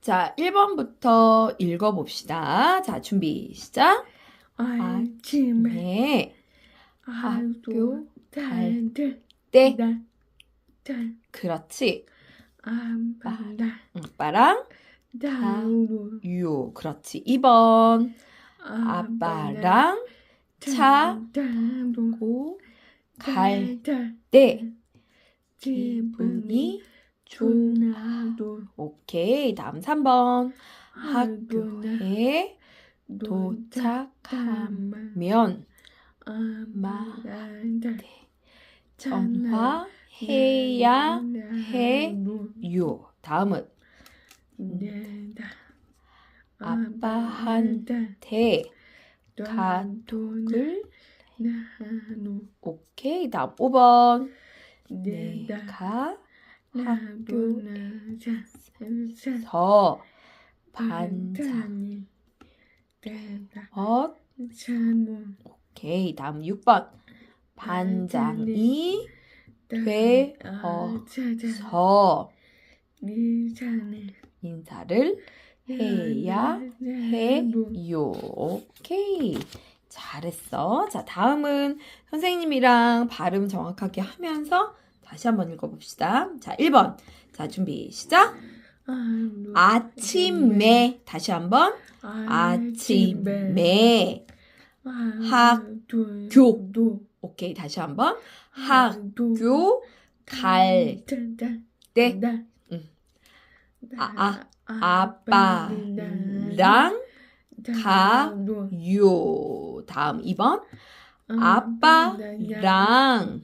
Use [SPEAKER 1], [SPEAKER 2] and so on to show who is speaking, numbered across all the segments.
[SPEAKER 1] 자, 1번부터 읽어봅시다. 자, 준비, 시작.
[SPEAKER 2] 아침에
[SPEAKER 1] 네.
[SPEAKER 2] 학교 달들
[SPEAKER 1] 때.
[SPEAKER 2] 달
[SPEAKER 1] 그렇지.
[SPEAKER 2] 아빠랑
[SPEAKER 1] 아빠랑
[SPEAKER 2] 다우루
[SPEAKER 1] 유. 그렇지. 2번. 아빠랑 차
[SPEAKER 2] 타고
[SPEAKER 1] 고,
[SPEAKER 2] 갈때
[SPEAKER 1] 때.
[SPEAKER 2] 기분이
[SPEAKER 1] 기분이
[SPEAKER 2] 좋나도
[SPEAKER 1] 오케이. 다음 3번.
[SPEAKER 2] 학교에 도착하면
[SPEAKER 1] 도착하면
[SPEAKER 2] 아빠랑
[SPEAKER 1] 전화해야 해. 요. 다음은 아빠한테
[SPEAKER 2] 나누
[SPEAKER 1] 오케이. 다음 5번.
[SPEAKER 2] 내가
[SPEAKER 1] 내가
[SPEAKER 2] 학교에서 되다
[SPEAKER 1] 어
[SPEAKER 2] 찬우
[SPEAKER 1] 오케이. 다음 6번. 반장이 되어서 인사를 해야 해요. 오케이. 잘했어. 자, 다음은 선생님이랑 발음 정확하게 하면서 다시 한번 읽어봅시다. 자, 1번. 자, 준비, 시작. 아침에. 다시 한번. 아침에. 학교. 오케이, 다시 한번. 학교 갈 때. 아, 아, 아빠랑 가요. 다음 2번. 아빠랑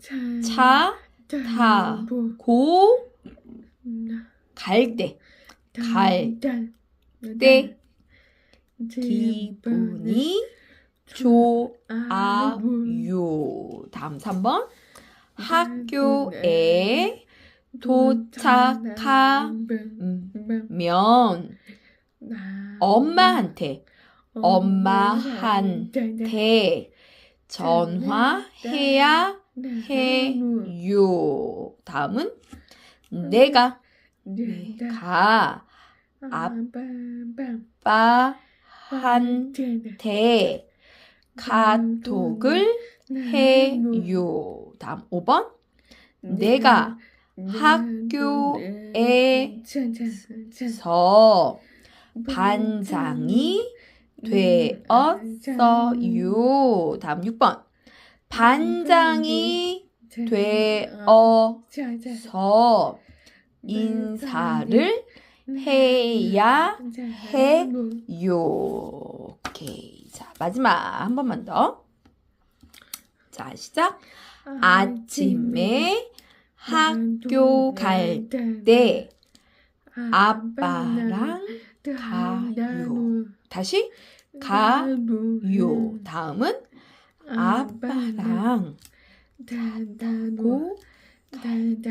[SPEAKER 1] 차 타 고 갈 때. 갈 때. 기분이 좋아요. 다음 3번. 학교에 도착하면 엄마한테 엄마한테 전화해야 해요. 다음은 내가 가 아빠한테 카톡을 해요. 다음 5번. 내가 학교에서 반장이 되었어요. 다음 6번. 반장이 되어서 인사를 해야 해요. 오케이. 자, 마지막 한 번만 더. 자, 시작. 아침에 학교 갈 때 아빠랑 가요. 다시 가요. 다음은 아빠랑 고갈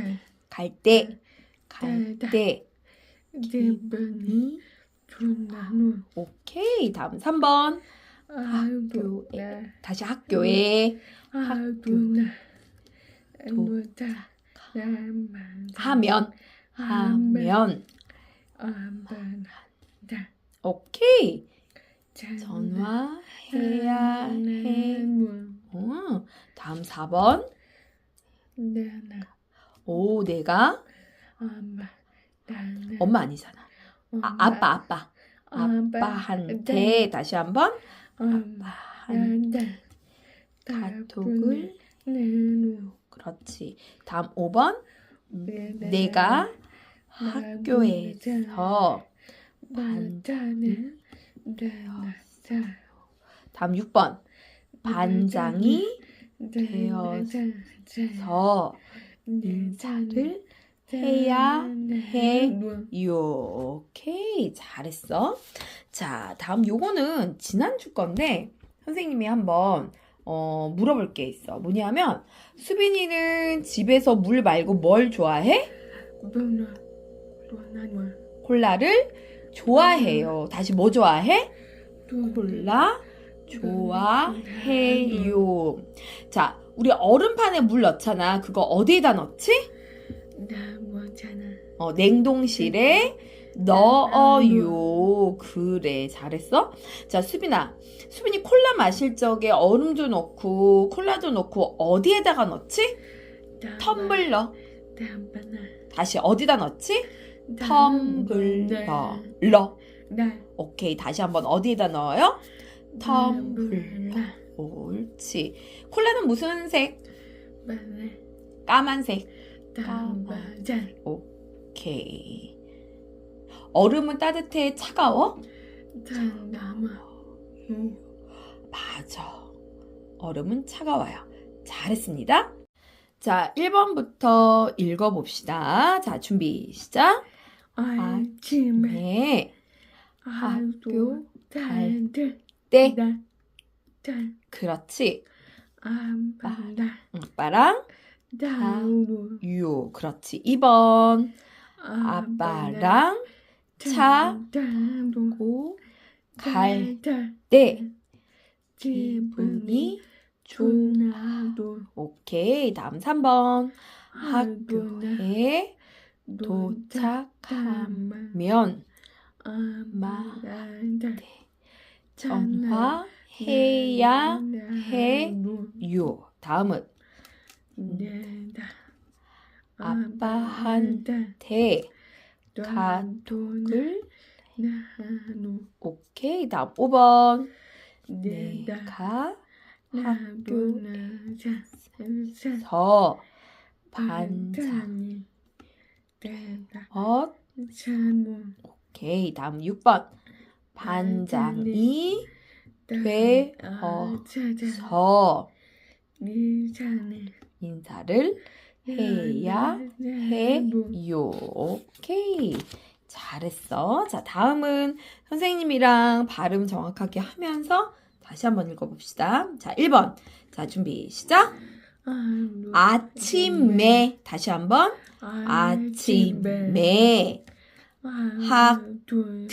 [SPEAKER 1] 때, 갈 때.
[SPEAKER 2] 기분이 좋나누
[SPEAKER 1] 오케이. 다음 3번. 학교에. 다시 학교에
[SPEAKER 2] 노다
[SPEAKER 1] 하면, 하면. 오케이. 전화해야 해. 어, 다음 4번.
[SPEAKER 2] 나나
[SPEAKER 1] 오, 내가
[SPEAKER 2] 엄마 나나
[SPEAKER 1] 엄마 아니잖아. 아, 아빠, 아빠. 아빠한테 다시 한번 아빠한테 카톡을
[SPEAKER 2] 내누
[SPEAKER 1] 그렇지. 다음 5번. 내가 학교에서
[SPEAKER 2] 반장을 되었어
[SPEAKER 1] 다음 6번. 반장이
[SPEAKER 2] 되어서
[SPEAKER 1] 인사를 해야 해요. 오케이. 잘했어. 자, 다음 요거는 지난주 건데 선생님이 한번 어, 물어볼 게 있어. 뭐냐면 수빈이는 집에서 물 말고 뭘 좋아해? 콜라를 좋아해요. 다시 뭐 좋아해? 콜라 좋아해요. 자, 우리 얼음판에 물 넣잖아. 그거 어디에다 넣지?
[SPEAKER 2] 나 뭐잖아
[SPEAKER 1] 어, 냉동실에 넣어요. 그래, 잘했어. 자, 수빈아. 수빈이 콜라 마실 적에 얼음도 넣고 콜라도 넣고 어디에다가 넣지? 텀블러. 다시 어디다 넣지? 텀블러. 러.
[SPEAKER 2] 네.
[SPEAKER 1] 오케이. 다시 한번 어디에다 넣어요? 텀블러. 옳지. 콜라는 무슨 색?
[SPEAKER 2] 네.
[SPEAKER 1] 까만색.
[SPEAKER 2] 네.
[SPEAKER 1] 오케이. 얼음은 따뜻해? 차가워? 맞아. 얼음은 차가워요. 잘했습니다. 자, 1번부터 읽어봅시다. 자, 준비, 시작.
[SPEAKER 2] 아침에
[SPEAKER 1] 네.
[SPEAKER 2] 학교 갈때
[SPEAKER 1] 때.
[SPEAKER 2] 짠
[SPEAKER 1] 그렇지.
[SPEAKER 2] 아빠랑
[SPEAKER 1] 아빠랑
[SPEAKER 2] 다루
[SPEAKER 1] 유. 그렇지. 2번. 아빠랑 차
[SPEAKER 2] 다루 고갈때
[SPEAKER 1] 때.
[SPEAKER 2] 기분이 좋나도
[SPEAKER 1] 오케이. 다음 3번.
[SPEAKER 2] 학교에
[SPEAKER 1] 학교에 도착하면
[SPEAKER 2] 아빠랑
[SPEAKER 1] 전화해야 해. 요. 다음은 아빠한테
[SPEAKER 2] 나누
[SPEAKER 1] 오케이. 다음 5번.
[SPEAKER 2] 내다
[SPEAKER 1] 내가
[SPEAKER 2] 학교에서
[SPEAKER 1] 서 반장
[SPEAKER 2] 반 되다
[SPEAKER 1] 어
[SPEAKER 2] 찬우
[SPEAKER 1] 오케이. 다음 6번. 반장이 돼, 어,
[SPEAKER 2] 찾아
[SPEAKER 1] 서
[SPEAKER 2] 니자네
[SPEAKER 1] 인사를 해야 해요. 오케이. 잘했어. 자, 다음은 선생님이랑 발음 정확하게 하면서 다시 한번 읽어봅시다. 자, 1번. 자, 준비, 시작. 아침에. 다시 한번. 아침에. 학교.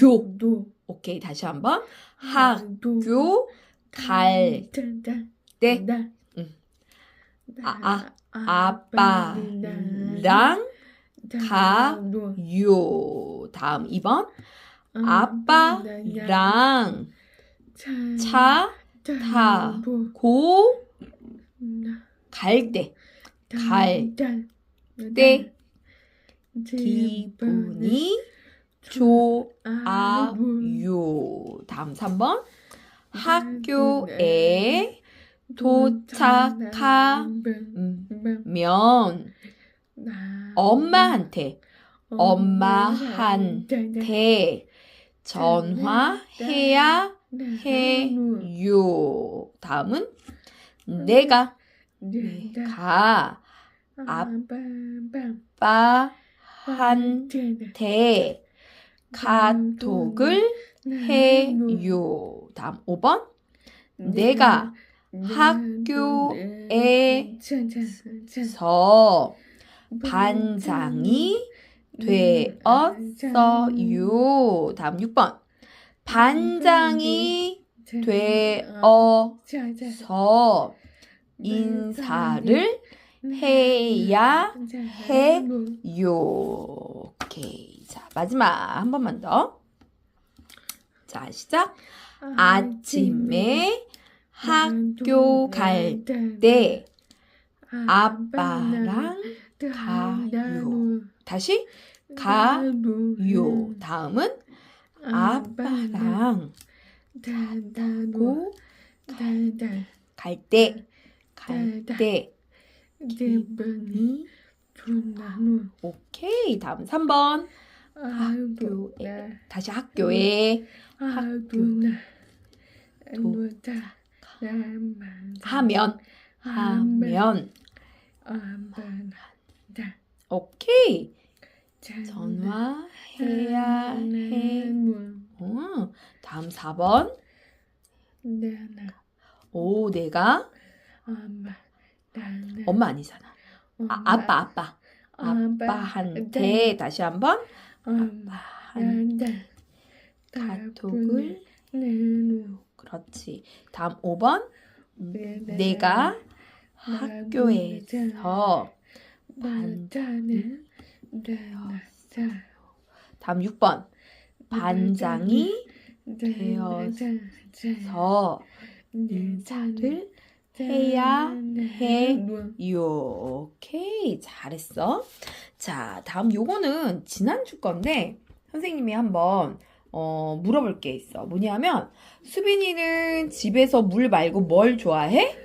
[SPEAKER 1] 오케이, 다시 한번. 학교 갈 때. 아, 아, 아빠랑 가요. 다음 2번. 아빠랑 차 타고 갈 때. 갈 때. 기분이 좋아요. 다음 3번. 학교에 도착하면 엄마한테 엄마한테 전화해야 해요. 다음은 내가 내 가 아빠한테 카톡을 해요. 다음 5번. 내가 학교에서 반장이 되었어요. 다음 6번. 반장이 되어서 인사를 해야 해요. 오케이. 자, 마지막 한 번만 더. 자, 시작. 아침에 학교 갈 때 아빠랑 가요. 다시 가요. 다음은 아빠랑 고갈 때, 갈 때.
[SPEAKER 2] 기분이 좋나누
[SPEAKER 1] 오케이. 다음 3번. 학교에. 다시 학교에
[SPEAKER 2] 학교나 노다
[SPEAKER 1] 하면, 하면.
[SPEAKER 2] 아빠나
[SPEAKER 1] 오케이. 전화해야 해. 어, 다음 4번.
[SPEAKER 2] 나나
[SPEAKER 1] 오, 내가
[SPEAKER 2] 엄마 나나
[SPEAKER 1] 엄마 아니잖아. 아, 아빠, 아빠. 아빠한테 다시 한번 아빠한
[SPEAKER 2] 나나
[SPEAKER 1] 카톡을
[SPEAKER 2] 내누
[SPEAKER 1] 그렇지. 다음 5번. 내가 학교에서
[SPEAKER 2] 반자는 나나
[SPEAKER 1] 다음 6번. 반장이
[SPEAKER 2] 되어서
[SPEAKER 1] 서 인사를 해야 해. 요. 오케이. 잘했어. 자, 다음 요거는 지난주 건데 선생님이 한번 어, 물어볼 게 있어. 뭐냐면 수빈이는 집에서 물 말고 뭘 좋아해?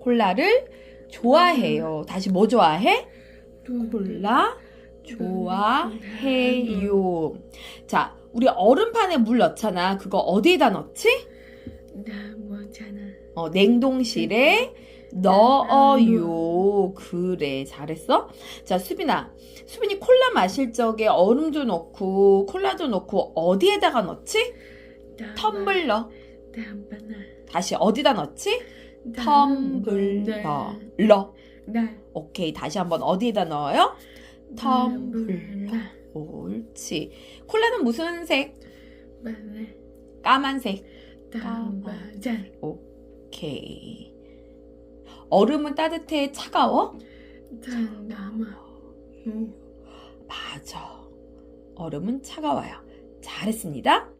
[SPEAKER 1] 콜라를 좋아해요. 다시 뭐 좋아해? 콜라 좋아해요. 자, 우리 얼음판에 물 넣잖아. 그거 어디에다 넣지? 어, 냉동실에 넣어요. 그래, 잘했어. 자, 수빈아. 수빈이 콜라 마실 적에 얼음도 넣고, 콜라도 넣고, 어디에다가 넣지? 텀블러. 다시 어디다 넣지? 텀블러. 러. 오케이, 다시 한번 어디에다 넣어요? 텀블러. 옳지. 콜라는 무슨 색? 까만색. 오케이. 얼음은 따뜻해? 차가워? 맞아. 얼음은 차가워요. 잘했습니다.